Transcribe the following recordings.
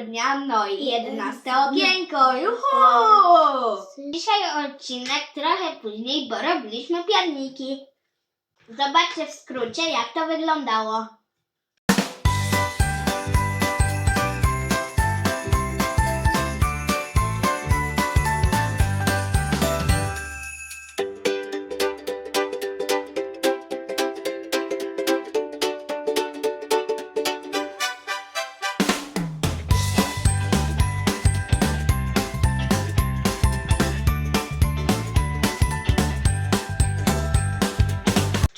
dnia, no i 11 okienko. Juhu! Dzisiaj odcinek trochę później, bo robiliśmy pierniki. Zobaczcie w skrócie, jak to wyglądało.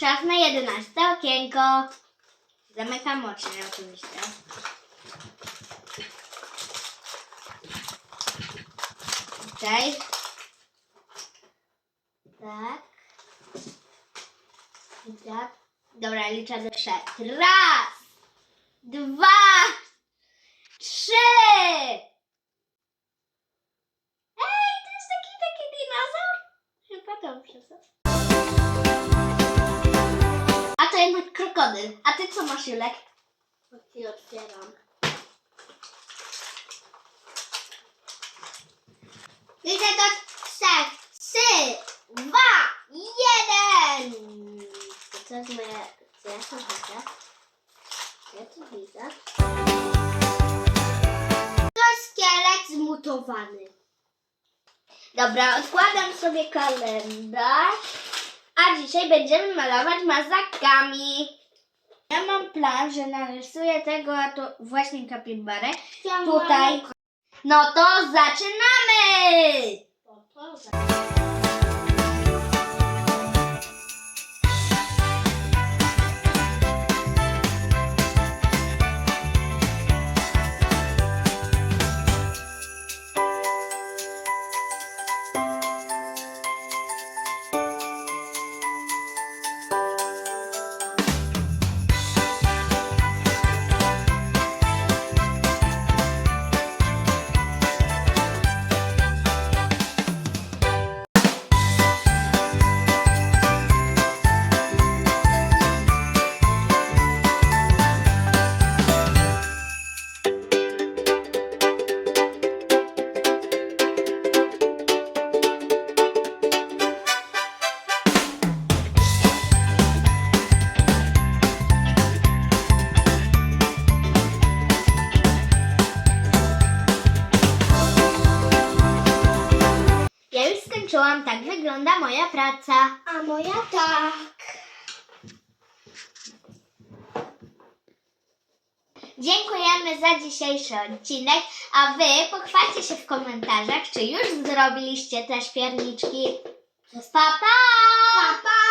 Czas na jedenaste okienko. Zamykam oczy oczywiście. Okej. Tak. I tak. Dobra, liczę do trzech. Raz, dwa, trzy. Ej, to jest taki, taki dinozaur? Chyba dobrze. co? To krokodyl. A ty co masz, Julek? I otwieram. Liczę do trzech. Trzy, dwa, jeden. To co jest moje... Co ja tu widzę? Ja tu widzę. To szkielet zmutowany. Dobra, odkładam sobie kalendarz. A dzisiaj będziemy malować mazakami. Ja mam plan, że narysuję tego, a to właśnie kapibarę. Ja Tutaj. No to zaczynamy! To, to, za- skończyłam, tak wygląda moja praca. A moja tak. Dziękujemy za dzisiejszy odcinek, a wy pochwalcie się w komentarzach, czy już zrobiliście te śpierniczki. Pa, pa!